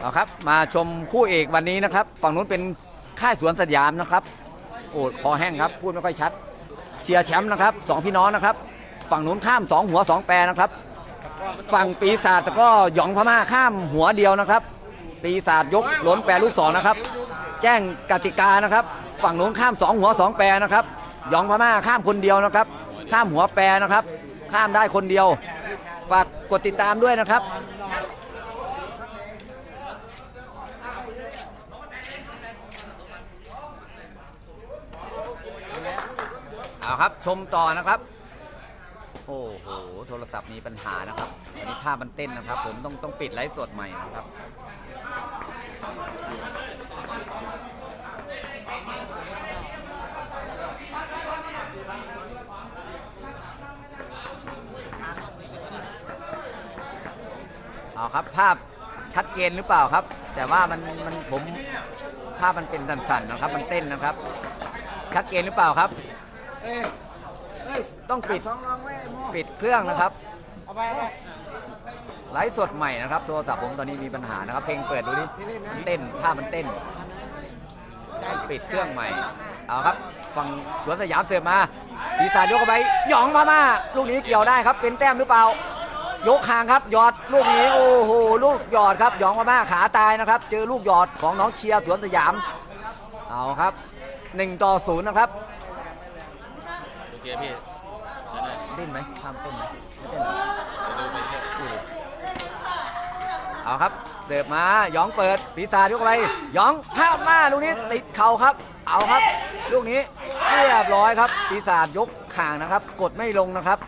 เอาครับ มาชมคู่เอกวันนี้นะครับ ฝั่งนู้นเป็นค่ายสวนสยามนะครับ โอ้คอแห้งครับ พูดไม่ค่อยชัด เชียร์แชมป์นะครับสองพี่น้องนะครับ ฝั่งนู้นข้ามสองหัวสองแปรนะครับ ฝั่งปีศาจแต่ก็หยองพม่าข้ามหัวเดียวนะครับ ปีศาจยกหล้นแปรลูกสองนะครับ แจ้งกติกานะครับ ฝั่งนู้นข้ามสองหัวสองแปรนะครับ หยองพม่าข้ามคนเดียวนะครับ ข้ามหัวแปรนะครับ ข้ามได้คนเดียว ฝากกดติดตามด้วยนะครับ เอาครับชมต่อนะครับ โอ้โหโทรศัพท์มีปัญหานะครับอันนี้ภาพมันเต้นนะครับ ผมต้องต้องปิดไลฟ์สดใหม่นะครับเอาครับภาพชัดเจนหรือเปล่าครับ แต่ว่ามันมันผมภาพมันเป็นสั่นๆนะครับ มันเต้นนะครับ ชัดเจนหรือเปล่าครับ เอ้ยเอ้ยต้องปิด สองรองไว้โมปิดเครื่องนะครับเอาไปเอาไป ไลฟ์สดใหม่นะครับโทรศัพท์ผมตอนนี้มีปัญหานะครับ เพลงเปิดดูดิมันเต้นภาพมันเต้นปิดเครื่องใหม่ เอาครับฝั่งสวนสยามเสิร์ฟมาปีศาจยกเข้าไปหยองมามาลูกนี้เกี่ยวได้ครับ เป็นแต้มหรือเปล่า ยกคางครับหยอดลูกนี้โอ้โหลูกหยอดครับหยองมามาขาตายนะครับ เจอลูกหยอดของน้องเชียร์สวนสยาม เอาครับ1ต่อ0นะครับโอ เคพี่นั่นน่ะเต้นไหมข้ามเต้นไหมไม่เต้นเหรอจะดูไปเถอะเอาครับ เสิร์ฟมาหยองเปิดปีศาจยกไปหยองห้ามมาลูกนี้ติดเข่าครับ เอาครับ ลูกนี้เรียบร้อยครับ ปีศาจยกห่างนะครับ กดไม่ลงนะครับ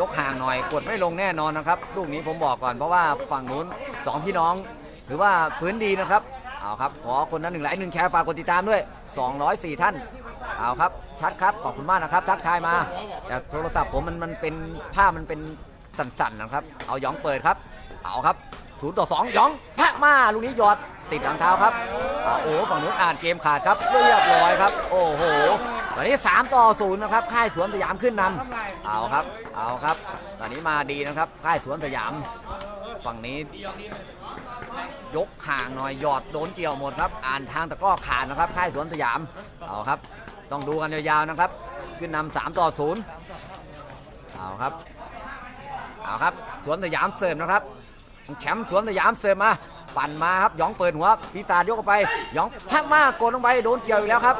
ยกห่างหน่อยกดไม่ลงแน่นอนนะครับ ลูกนี้ผมบอกก่อนเพราะว่าฝั่งนู้นสองพี่น้องถือว่าพื้นดีนะครับ เอาครับ ขอคนนั้นหนึ่งไลค์หนึ่งแชร์ฝากกดติดตามด้วย 204 ท่าน เอาครับ ชัดครับขอบคุณมากนะครับ ทักทายมาแต่โทรศัพท์ผมมันมันเป็นภาพมันเป็นสั่นๆนะครับ เอาหยองเปิดครับ เอาครับศูนย์ต่อสองหยองแพะมาลูกนี้หยอดติดหลังเท้าครับอโอ้โหฝั่งนู้นอ่านเกมขาดครับเรียบร้อยครับ โอ้โหตอนนี้ 3 ต่อ0นะครับค่ายสวนสยามขึ้นนำเอาครับ เอาครับ ตอนนี้มาดีนะครับ ค่ายสวนสยาม ฝั่งนี้ ยกห่างหน่อยหยอดโดนเกี่ยวหมดครับ อ่านทางตะก้อขาดนะครับ ค่ายสวนสยาม เอาครับ ต้องดูกันยาวๆนะครับ ขึ้นนำสามต่อศูนย์เอาครับเอาครับสวนสยามเสริมนะครับ แชมป์สวนสยามเสริมมาปั่นมาครับหยองเปิดหัวปีศาจยกไปหยองพักมากกดลงไปโดนเกี่ยวอีกแล้วครับ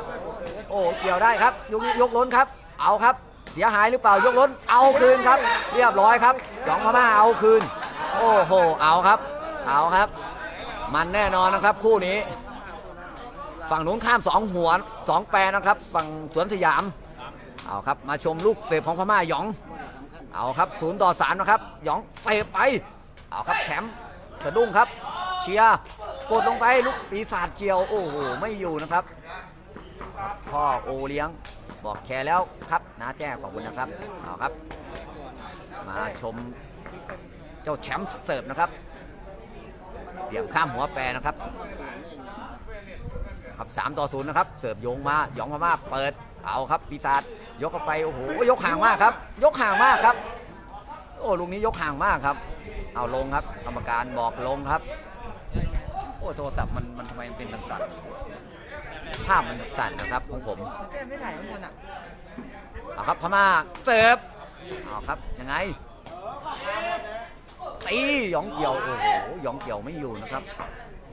โอ้เกี่ยวได้ครับยกนี้ยกล้นครับ เอาครับ เสียหายหรือเปล่ายกล้นเอาคืนครับ เรียบร้อยครับหยองพม่าเอาคืน โอ้โหเอาครับ เอาครับ มันแน่นอนนะครับคู่นี้ ฝั่งนู้นข้ามสองหัวสองแปรนะครับ ฝั่งสวนสยาม เอาครับ มาชมลูกเสิร์ฟของพม่าหยอง เอาครับศูนย์ต่อสามนะครับ หยองเตะไป เอาครับแชมป์สะดุ้งครับ เชียร์กดลงไปลูกปีศาจเจียว โอ้โห ไม่อยู่นะครับ พ่อโอเลี้ยงบอกแชร์แล้วครับนาแจ้ขอบคุณนะครับ เอาครับ มาชมเจ้าแชมป์เสิร์ฟนะครับเบี่ยงข้ามหัวแปรนะครับ ครับ3ต่อ0นะครับ เสิร์ฟโยงมาหยองพม่าเปิดเอาครับปีศาจยกเข้าไปโอ้โหยกห่างมากครับ ยกห่างมากครับ โอ้ลูกนี้ยกห่างมากครับ เอาลงครับ กรรมการบอกลงครับ โอ้โทรศัพท์มันมันทำไมมันเป็นสั่นๆภาพมันสั่นนะครับของผมเต้นไม่ถ่ายข้างบนอะเอาครับพม่าเสิร์ฟเอาครับยังไงตีหยองเกี่ยวโอ้โหหยองเกี่ยวไม่อยู่นะครับวั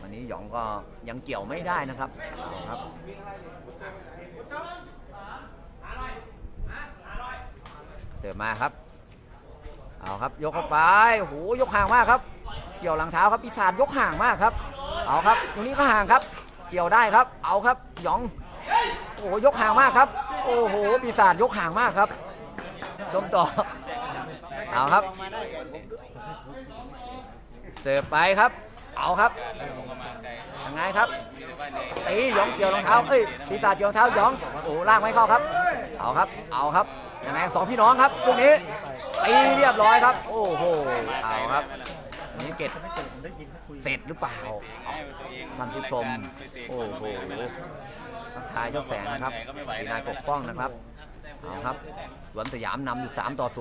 นนี้หยองก็ยังเกี่ยวไม่ได้นะครับเอาครับเสิร์ฟมาครับ เอาครับยกเข้าไปโหยกห่างมากครับ เกี่ยวหลังเท้าครับปีศาจยกห่างมากครับ เอาครับตรงนี้ก็ห่างครับ เกี่ยวได้ครับ เอาครับหยองโอ้โหยกห่างมากครับ โอ้โหปีศาจยกห่างมากครับ ชมต่อเอาครับลงมาได้เองผมเสิร์ฟไปครับ เอาครับยังไงครับตีหยองเกี่ยวรองเท้าเอ้ยปีศาจเกี่ยวรองเท้าหยองโอ้ลากไม่เข้าครับ เอาครับเอาครับยังไงสองพี่น้องครับตรงนี้ตีเรียบร้อยครับ โอ้โหเอาครับนนี้เกตเสร็จหรือเปล่าท่านผู้ชมโอ้โหทักทายเจ้าแสงนะครับสีนายปกป้องนะครับเอาครับสวนสยามนำอยู่3ต่อ0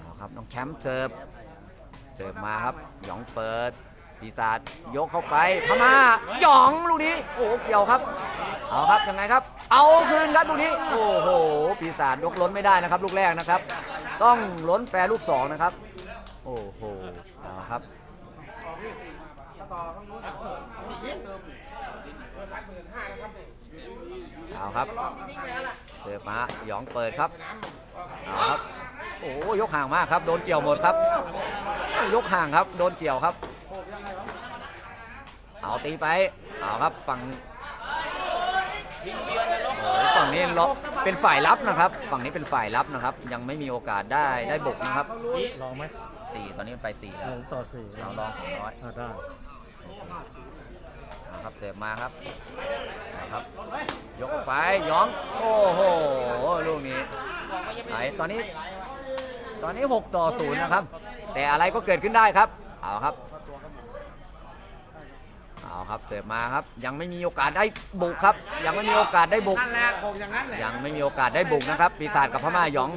เอาครับน้องแชมป์เสิร์ฟ เสิร์ฟมาครับ หยองเปิดปีศาจยกเข้าไปพม่าหยองลูกนี้โอ้โหเกี่ยวครับ เอาครับยังไงครับ เอาคืนครับลูกนี้ โอ้โหปีศาจยกล้นไม่ได้นะครับ ลูกแรกนะครับ ต้องล้นแปรลูกสองนะครับ โอ้โหเอาครับเอาครับเสิร์ฟมาหยองเปิดครับเอาครับโอ้ยกห่างมากครับ โดนเกี่ยวหมดครับ ยกห่างครับ โดนเกี่ยวครับ เอาตีไป เอาครับฝั่งโอ้โหฝั่งนี้ล็อกเป็นฝ่ายรับนะครับ ฝั่งนี้เป็นฝ่ายรับนะครับ ยังไม่มีโอกาสได้ได้บุกนะครับลองไหมสี่ตอนนี้ไปสี่หแล้วนึ่งต่อสี่เราลองสองร้อยอ่าได้นะครับเสิร์ฟมาครับนะครับ ยกออกไปหยองโอ้โหลูกนี้ไหนตอนนี้ ตอนนี้ 6 ต่อ 0 นะครับ แต่อะไรก็เกิดขึ้นได้ครับ เอาครับ เอาครับเสิร์ฟมาครับ ยังไม่มีโอกาสได้บุกครับ ยังไม่มีโอกาสได้บุก นั่นแหละผมอย่างนั้นแหละยังไม่มีโอกาสได้บุกนะครับ ปีศาจกับพม่าหยอง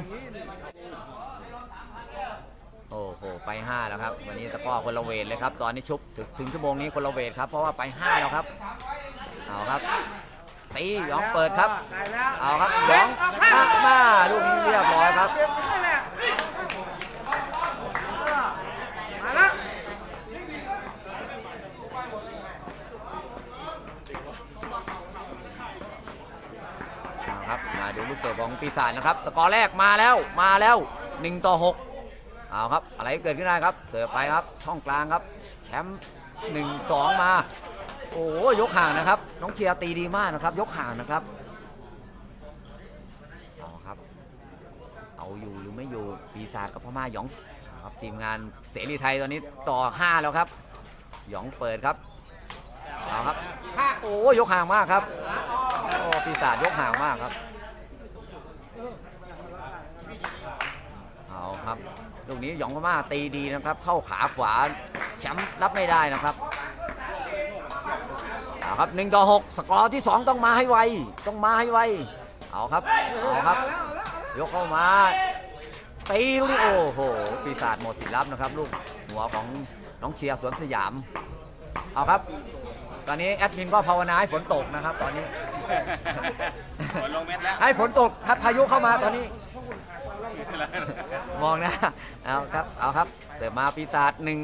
โอ้โห ไป 5 แล้วครับ วันนี้ตะกร้อคนละเวทเลยครับ ตอนนี้ชุบถึงถึงชั่วโมงนี้คนละเวทครับ เพราะว่าไป 5 แล้วครับ เอาครับ ตีหยองเปิดครับได้แล้วเอาครับหยองมามาลูกนี้เรียบร้อยครับ เรียบร้อยแหละมาแล้ว เอาครับ มาดูลูกเสิร์ฟของปีศาจนะครับสกอร์แรกมาแล้วมาแล้ว1ต่อ6เอาครับอะไรเกิดขึ้นได้ครับเสิร์ฟไปครับช่องกลางครับแชมป์1 2มา โอ้ยกห่างนะครับ น้องเชียร์ตีดีมากนะครับ ยกห่างนะครับเอาครับ เอาอยู่หรือไม่อยู่ปีศาจกับพม่าหยองครับทีมงานเสรีไทยตอนนี้ต่อ 5 แล้วครับ หยองเปิดครับเอาครับโอ้ยกห่างมากครับโอ้ปีศาจยกห่างมากครับ เอาครับลูกนี้หยองพม่าตีดีนะครับ เข้าขาขวาแชมป์รับไม่ได้นะครับเอาครับหนึ่งต่อหกสกอร์ที่สองต้องมาให้ไวต้องมาให้ไวเอาครับเอาครับ ยกเข้ามาตีลูกนี้โอ้โหปีศาจหมดสิทธิ์รับนะครับ ลูกหัวของน้องเชียร์สวนสยาม เอาครับ ตอนนี้แอดมินก็ภาวนาให้ฝนตกนะครับ ตอนนี้ฝนลงเม็ดแล้วให้ฝนตกครับพายุเข้ามาตอนนี้ มองนะเอาครับเอาครับเติมมาปีศาจหนึ่ง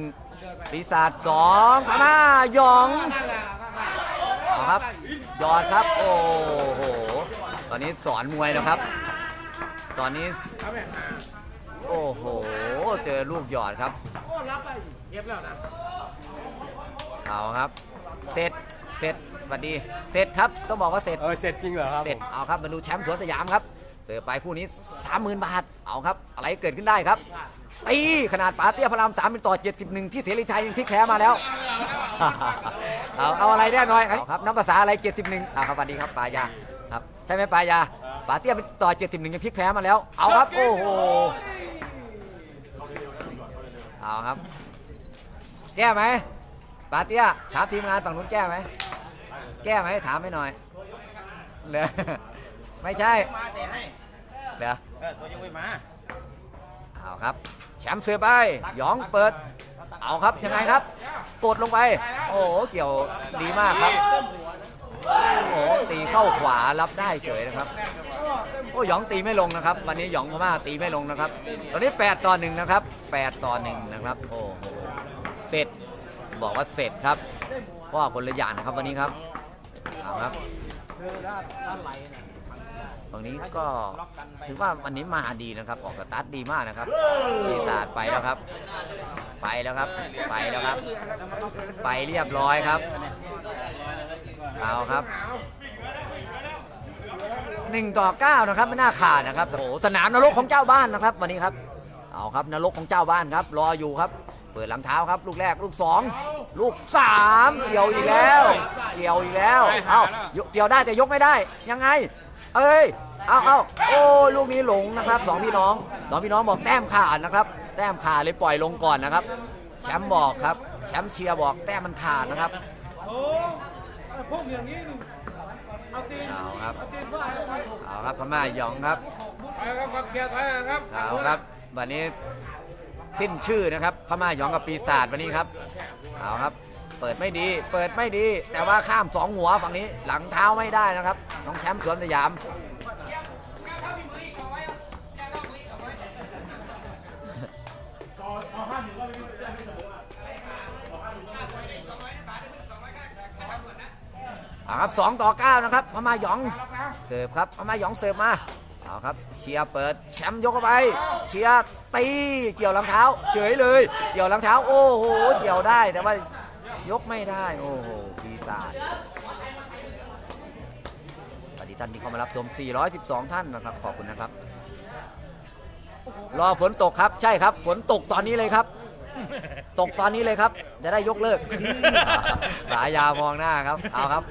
ปีศาจสองพม่าหยองนั่นแหละเอาครับยอดครับโอ้โหตอนนี้สอนมวยแล้วครับ ตอนนี้โอ้โหเจอลูกหยอดครับโอ้รับไปเก็บแล้วนะเอาครับเสร็จเสร็จสวัสดีเสร็จครับต้องบอกว่าเสร็จเออเสร็จจริงเหรอครับเสร็จเอาครับมาดูแชมป์สวนสยามครับ เจอไปคู่นี้ 30,000 บาท เอาครับ อะไรเกิดขึ้นได้ครับ ตี ขนาดป๋าเตี้ยพระรามสามเป็นต่อ 71 ที่เทริชัยยังพลิกแพ้มาแล้ว เอาเอาอะไรได้หน่อยเอาครับน้ำภาษาอะไร 71เอาครับสวัสดีครับปายาครับใช่ไหมปายาป๋าเตี้ยเป็นต่อ 71ยังพลิกแพ้มาแล้ว เอาครับ โอ้โห เอาครับ แก้ไหมปาเตี้ยถามทีมงานฝั่งนู้นแก้ไหม แก้ไหมถามให้หน่อยเหรอไม่ใช่ เตะให้เหรอเออตัวยังไม่มาเอาครับ แชมป์เสือไปหยองเปิด เอาครับยังไงครับ กดลงไป โอ้โหเกี่ยวดีมากครับโอ้โหตีเข้าขวารับได้เฉยนะครับ โอ้หยองตีไม่ลงนะครับ วันนี้หยองพม่าตีไม่ลงนะครับ ตอนนี้ 8 ต่อ1นะครับ 8 ต่อ1นะครับ โอ้โหเสร็จบอกว่าเสร็จครับเพราะว่าคนละอย่างนะครับวันนี้ครับเอาครับคือด้านด้านไหลเนี่ย ตรงนี้ก็ถือว่าวันนี้มาดีนะครับออกสตาร์ทดีมากนะครับปีศาจไปแล้วครับ ไปแล้วครับ ไปแล้วครับ ไปเรียบร้อยครับเอาครับหนึ่งต่อเก้านะครับไม่น่าขาดนะครับโอ้สนามนรกของเจ้าบ้านนะครับ วันนี้ครับเอาครับนรกของเจ้าบ้านครับ รออยู่ครับ เปิดหลังเท้าครับ ลูกแรกลูกสองลูกสามเกี่ยวอีกแล้ว เกี่ยวอีกแล้วเอ้ายกเกี่ยวได้แต่ยกไม่ได้ยังไง เอ้ย เอาเอาโอ้ลูกนี้หลงนะครับสองพี่น้องสองพี่น้องบอกแต้มขาดนะครับ แต้มขาดเลยปล่อยลงก่อนนะครับ แชมป์บอกครับ แชมป์เชียร์บอกแต้มมันขาดนะครับโอ้พวกอย่างนี้นี่เอาตีนเอาครับเอาตีนว่าให้ไว้เอาครับพม่าหยองครับไปครับกับเกียร์ไทยครับเอาครับวันนี้สิ้นชื่อนะครับพม่าหยองกับปีศาจวันนี้ครับเอาครับ เปิดไม่ดี เปิดไม่ดี แต่ว่าข้ามสองหัวฝั่งนี้หลังเท้าไม่ได้นะครับ น้องแชมป์สวนสยามเอาครับสองต่อเก้านะครับพม่าหยองเสิร์ฟครับพม่าหยองเสิร์ฟมาเอาครับเชียร์เปิดแชมป์ยกเข้าไป เชียร์ตีเกี่ยวลังเท้า เฉยเลย เกี่ยวลังเท้า โอ้โหเกี่ยวได้แต่ว่ายกไม่ได้ โอ้โหปีศาจ ท่านที่เข้ามารับชม 412 ท่านนะครับ ขอบคุณนะครับ รอฝนตกครับ ใช่ครับ ฝนตกตอนนี้เลยครับ ตกตอนนี้เลยครับ จะได้ยกเลิก สายยามองหน้าครับ เอาครับ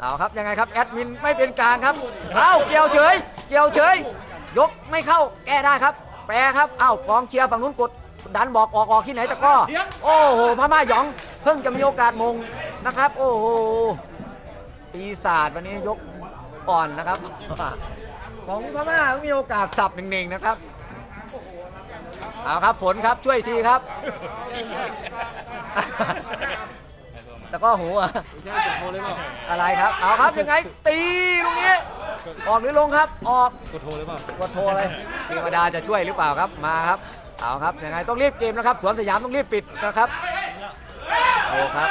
เอาครับ ยังไงครับ แอดมินไม่เป็นกลางครับ เอาเกี่ยวเฉย เกี่ยวเฉย ยกไม่เข้า แก้ได้ครับ แปรครับ เอากองเชียร์ฝั่งนู้นกด ดันบอกออกออกที่ไหนตะก้อ โอ้โห พม่าหยอง เพิ่งจะมีโอกาสมงนะครับ โอ้โหปีศาจวันนี้ยก อ่อนนะครับ ของพม่าก็มีโอกาสสับหนึ่งๆนะครับเอาครับฝนครับช่วยทีครับ แต่ก็หูอะอะไรครับ เอาครับยังไง ตีลูกนี้ออกหรือลงครับ ออกกดโทรเลยเปล่ากดโทรเลยเทวดาจะช่วยหรือเปล่าครับมาครับ เอาครับยังไงต้องรีบเกมนะครับสวนสยามต้องรีบปิดนะครับโอ้ครับ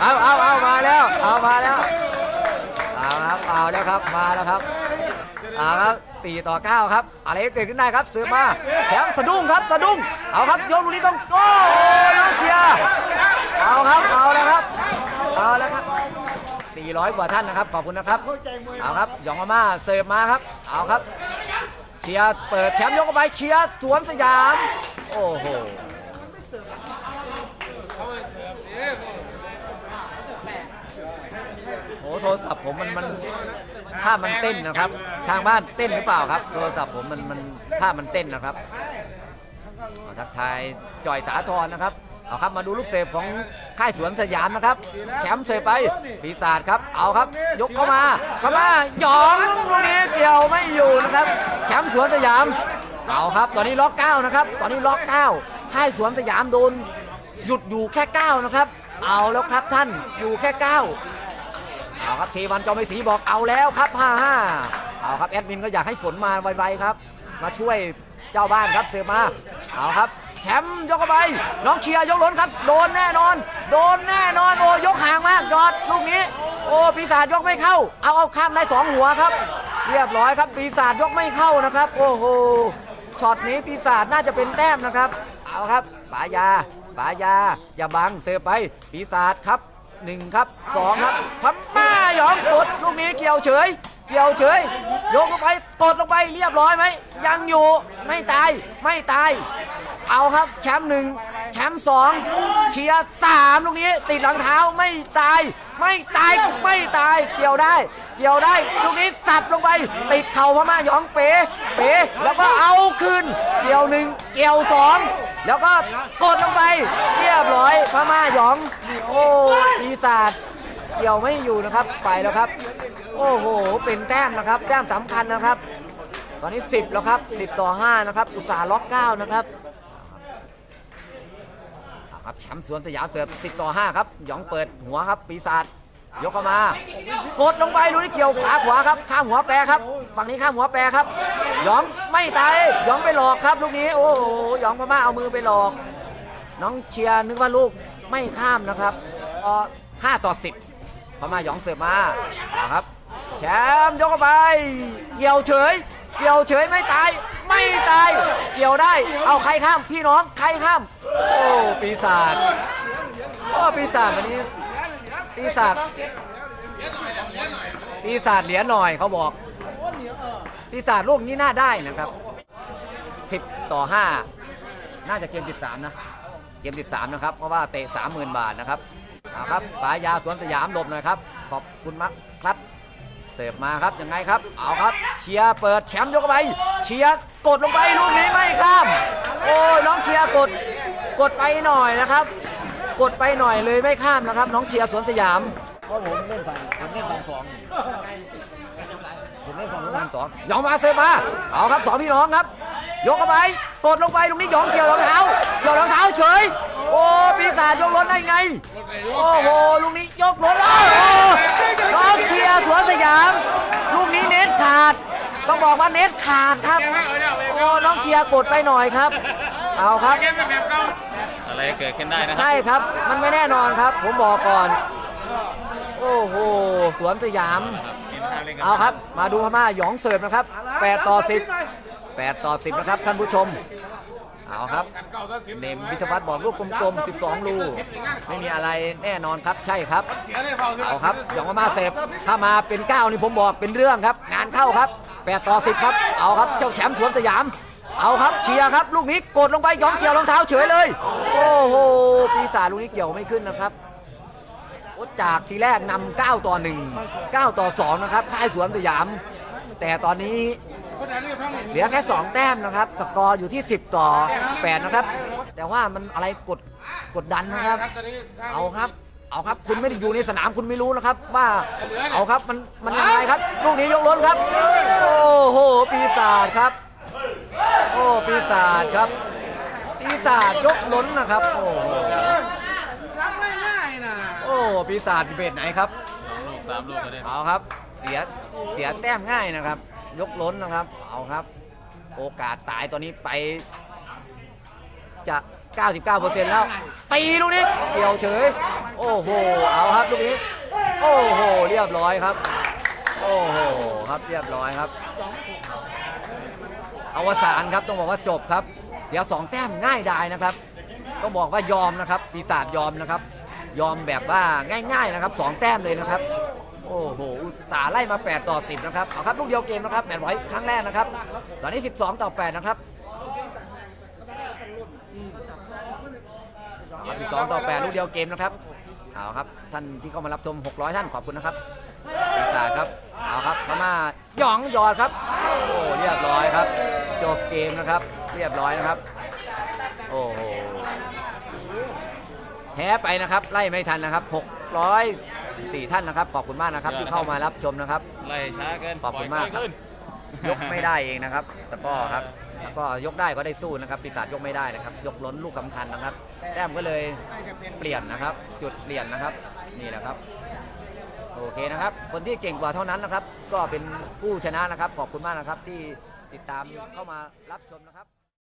เอาเอาเอามาแล้ว เอามาแล้ว ครับเอาแล้วครับมาแล้วครับเอาครับตีต่อเก้าครับ อะไรก็เกิดขึ้นได้ครับเซื้อมาแถมสะดุ้งครับสะดุ้งเอาครับโยนลูกนี้ต้องโอ้โหน้องเชียร์เอาครับเอาแล้วครับเอาแล้วครับ400 กว่าท่านนะครับขอบคุณนะครับเอาครับหยองมาม่าเสิร์ฟมาครับเอาครับเชียร์เปิดแชมป์ยกเข้าไปเชียร์สวนสยาม โอ้โห โอ้โทรศัพท์ผมมันมันภาพมันเต้นนะครับ ทางบ้านเต้นหรือเปล่าครับ โทรศัพท์ผมมันมันภาพมันเต้นนะครับเอาทักทายจอยสาธรนะครับเอาครับมาดูลูกเสพของค่ายสวนสยามนะครับ แชมป์เสพไปปีศาจครับเอาครับ ยกเข้ามาเข้ามาหยองลูกนี้เกี่ยวไม่อยู่นะครับ แชมป์สวนสยามเอาครับ ตอนนี้ล็อกเก้านะครับ ตอนนี้ล็อกเก้าค่ายสวนสยามโดนหยุดอยู่แค่เก้านะครับ เอาแล้วครับท่านอยู่แค่เก้า เอาครับเทวันจอมไอศรีบอกเอาแล้วครับ5-5เอาครับแอดมินก็อยากให้ฝนมาไวๆครับ มาช่วยเจ้าบ้านครับเสือมาเอาครับแชมป์ยกไป น้องเชียร์ยกล้นครับ โดนแน่นอน โดนแน่นอนโอ้ยกห่างมากยอดลูกนี้ โอ้ปีศาจยกไม่เข้า เอาเอาข้ามได้สองหัวครับ เรียบร้อยครับ ปีศาจยกไม่เข้านะครับ โอ้โหช็อตนี้ปีศาจน่าจะเป็นแต้มนะครับ เอาครับปายาปายาอย่าบังเสือไปปีศาจครับ หนึ่งครับสองครับพม่าหยองกดลูกนี้เกี่ยวเฉย เกี่ยวเฉยโยกลงไปกดลงไปเรียบร้อยไหมยังอยู่ไม่ตายไม่ตาย เอาครับแชมป์หนึ่งแชมป์สองเชียร์สามลูกนี้ติดหลังเท้าไม่ตาย ไม่ตายไม่ตายเกี่ยวได้ เกี่ยวได้ลูกนี้สับลงไป ติดเข่าพม่าหยองเป๋เป๋แล้วก็เอาคืนเกี่ยวหนึ่งเกี่ยวสอง แล้วก็กดลงไป เรียบร้อยพม่าหยอง โอ้ปีศาจเกี่ยวไม่อยู่นะครับ ไปแล้วครับ โอ้โห เป็นแต้มนะครับ แต้มสำคัญนะครับ ตอนนี้ 10 แล้วครับ 10 ต่อ 5 นะครับ อุตสาห์ล็อก9นะครับครับแชมป์สวนสยามเสิร์ฟ10 ต่อ 5 ครับ หยองเปิดหัวครับ ปีศาจยกเข้ามา กดลงไปดูที่เกี่ยวขาขวาครับ ข้ามหัวแปรครับ ฝั่งนี้ข้ามหัวแปรครับ หยอง ไม่ตายหยองไปหลอกครับลูกนี้ โอ้โหหยองพม่าเอามือไปหลอก น้องเชียร์นึกว่าลูกไม่ข้ามนะครับพอ5ต่อ10พม่าหยองเสิร์ฟมาครับ แชมป์ยกไป เกี่ยวเฉย เกี่ยวเฉยไม่ตาย ไม่ตาย เกี่ยวได้ เอาใครข้าม พี่น้องใครข้าม โอ้ปีศาจโอ้ปีศาจวันนี้ปีศาจปีศาจเหรียญหน่อยเขาบอก ปีศาจลูกนี้น่าได้นะครับ 10 ต่อ 5 น่าจะเกม 13 นะ เกม 13 นะครับ เพราะว่าเตะ 30,000 บาทนะครับเอาครับปายาสวนสยามหลบหน่อยครับ ขอบคุณมากครับ เสิร์ฟมาครับ ยังไงครับ เอาครับ เชียร์เปิดแชมป์ยกไป เชียร์กดลงไปลูกนี้ไม่ข้าม โอ้ยน้องเชียร์กด กดไปหน่อยนะครับ กดไปหน่อยเลยไม่ข้ามนะครับ น้องเชียร์สวนสยาม เพราะผมเล่นฝั่งผมเล่นฝั่งสอง ผมเล่นฝั่งนู้นสองยองมาเซฟมาเอาครับสองพี่น้องครับ ยกเข้าไปกดลงไปตรงนี้หยองเกี่ยวรองเท้าเกี่ยวรองเท้าเฉย โอ้ปีศาจยกรถได้ไง โอ้โหลูกนี้ยกรถแล้วโอ้โหน้องเชียร์สวนสยามลูกนี้เน็ตขาด ต้องบอกว่าเน็ตขาดครับโอ้น้องเชียร์กดไปหน่อยครับ เอาครับอะไรเกิดขึ้นได้นะครับใช่ครับ มันไม่แน่นอนครับ ผมบอกก่อน โอ้โหสวนสยามมีปัญหา เรื่องกันเอาครับ มาดูพม่าหยองเสิร์ฟนะครับ8ต่อ10 8 ต่อ 10 นะครับ ท่านผู้ชม เอาครับ เนมวิทยาวัฒน์บอกลูกกลมๆ 12 ลูไม่มีอะไรแน่นอนครับ ใช่ครับ เอาครับหยองพม่าเสิร์ฟถ้ามาเป็น 9 นี่ผมบอกเป็นเรื่องครับ งานเข้าครับ 8 ต่อ 10 ครับ เอาครับ เจ้าแชมป์สวนสยาม เอาครับ เชียร์ครับ ลูกนี้กดลงไปหยองเกี่ยวรองเท้าเฉยเลย โอ้โห ปีศาจลูกนี้เกี่ยวไม่ขึ้นนะครับโอ้ จากทีแรกนำ9ต่อ1 9ต่อ2นะครับค่ายสวนสยาม แต่ตอนนี้เหลือแค่ 2 แต้มนะครับ สกอร์อยู่ที่ 10 ต่อ 8 นะครับ แต่ว่ามันอะไรกดกดดันนะครับ เอาครับ เอาครับ คุณไม่ได้อยู่ในสนามคุณไม่รู้นะครับ ว่าเอาครับมันมันยังไงครับลูกนี้ยกล้นครับ โอ้โหปีศาจครับ โอ้ปีศาจครับ ปีศาจยกล้นนะครับโอ้โห ทำง่ายๆนะ โอ้ปีศาจเบสไหนครับสองลูกสามลูกก็ได้เอาครับ เสียเสียแต้มง่ายนะครับ ยกล้นนะครับ เอาครับ โอกาสตายตอนนี้ไป จะ 99%แล้ว ตีลูกนี้เกี่ยวเฉย โอ้โห เอาครับลูกนี้ โอ้โห เรียบร้อยครับ โอ้โห ครับเรียบร้อยครับ อวสานครับต้องบอกว่าจบครับ เสียสองแต้มง่ายดายนะครับ ต้องบอกว่ายอมนะครับ ปีศาจยอมนะครับ ยอมแบบว่าง่ายๆนะครับสองแต้มเลยนะครับ โอ้โหตาไล่มา 8 ต่อ 10 นะครับ เอาครับ ลูกเดียวเกมนะครับแมตช์ไว้ครั้งแรกนะครับ ตอนนี้ 12 ต่อ 8 นะครับเอา12ต่อ 8 ลูกเดียวเกมนะครับ เอาครับ ท่านที่เข้ามารับชม 600 ท่านขอบคุณนะครับปีศาจครับ เอาครับพม่าหยองหยอดครับ โอ้เรียบร้อยครับ จบเกมนะครับ เรียบร้อยนะครับ โอ้โห พ้ไปนะครับไล่ไม่ทันนะครับ 604 ท่านนะครับ ขอบคุณมากนะครับ ที่เข้ามารับชมนะครับ ไล่ช้าเกินขอบคุณมากครับปล่อยขึ้นยกไม่ได้เองนะครับตะกร้อครับแล้วก็ยกได้ก็ได้สู้นะครับ ปีศาจยกไม่ได้นะครับ ยกล้นลูกสำคัญนะครับ แต้มก็เลยเปลี่ยนนะครับ จุดเปลี่ยนนะครับนี่แหละครับโอเคนะครับ คนที่เก่งกว่าเท่านั้นนะครับ ก็เป็นผู้ชนะนะครับ ขอบคุณมากนะครับที่ติดตามเข้ามารับชมนะครับ